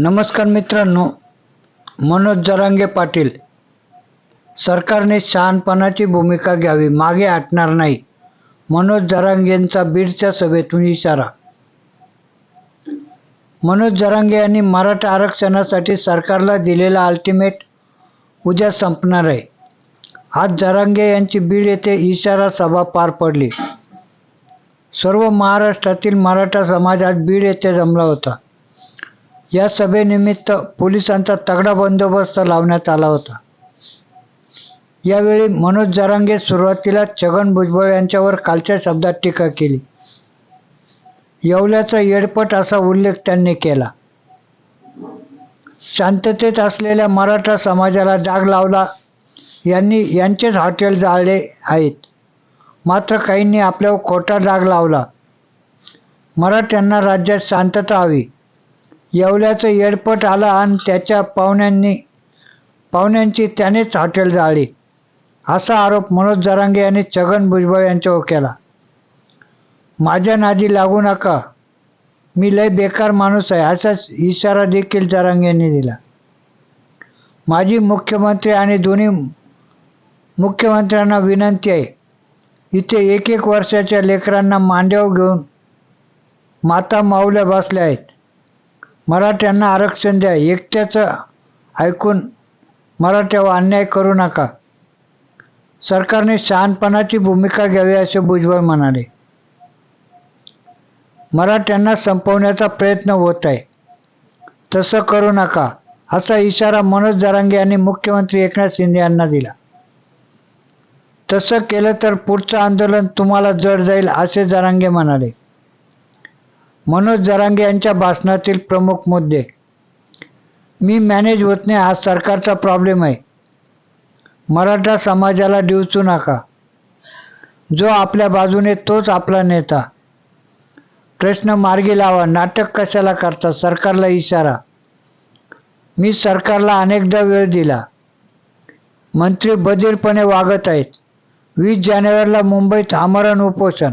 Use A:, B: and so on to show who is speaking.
A: नमस्कार मित्रांनो मनोज जरांगे पाटील. सरकारने शहाणपणाची भूमिका घ्यावी मागे हटणार नाही. मनोज जरांगेंचा बीडच्या सभेतून इशारा. मनोज जरांगे यांनी मराठा आरक्षणासाठी सरकारला दिलेला अल्टिमेट उद्या संपणार आहे. आज जरांगे यांची बीड येथे इशारा सभा पार पडली. सर्व महाराष्ट्रातील मराठा समाज आज बीड येथे जमला होता. या सभेनिमित्त पोलिसांचा तगडा बंदोबस्त लावण्यात आला होता. यावेळी मनोज जरांगे सुरुवातीला छगन भुजबळ यांच्यावर कालच्या शब्दात टीका केली. येवल्याचा येडपट असा उल्लेख त्यांनी केला. शांततेत असलेल्या मराठा समाजाला जाग लावला. यांनी यांचेच हॉटेल जाळले आहेत. मात्र काहींनी आपल्यावर खोटा डाग लावला. मराठ्यांना राज्यात शांतता हवी. येवल्याचं येडपट आला आणि त्याच्या पाहुण्यांनी पाहुण्यांची त्यानेच हॉटेल जाळली. असा आरोप मनोज जरांगे यांनी छगन भुजबळ यांच्यावर केला. माझ्या नादी लागू नका. मी लय बेकार माणूस आहे असाच इशारा देखील जरांगे यांनी दिला. माझी मुख्यमंत्री आणि दोन्ही मुख्यमंत्र्यांना विनंती आहे इथे एक एक वर्षाच्या लेकरांना मांड्यावर घेऊन माता माऊल्या बसल्या आहेत. मराठ्यांना आरक्षण द्या. एकट्याचं ऐकून मराठ्यावर अन्याय करू नका. सरकारने शहाणपणाची भूमिका घ्यावी असे भुजबळ म्हणाले. मराठ्यांना संपवण्याचा प्रयत्न होत आहे. तसं करू नका असा इशारा मनोज जरांगे यांनी मुख्यमंत्री एकनाथ शिंदे यांना दिला. तसं केलं तर पुढचं आंदोलन तुम्हाला जड जाईल असे जरांगे म्हणाले. मनोज जरांगे यांच्या भाषणातील प्रमुख मुद्दे. मी मॅनेज होत नाही हा सरकारचा प्रॉब्लेम आहे. मराठा समाजाला डिवचू नका. जो आपल्या बाजूने तोच आपला नेता. प्रश्न मार्गी लावा नाटक कशाला करता सरकारला इशारा. मी सरकारला अनेकदा वेळ दिला. मंत्री बधीरपणे वागत आहेत. वीस जानेवारीला मुंबईत आमरण उपोषण.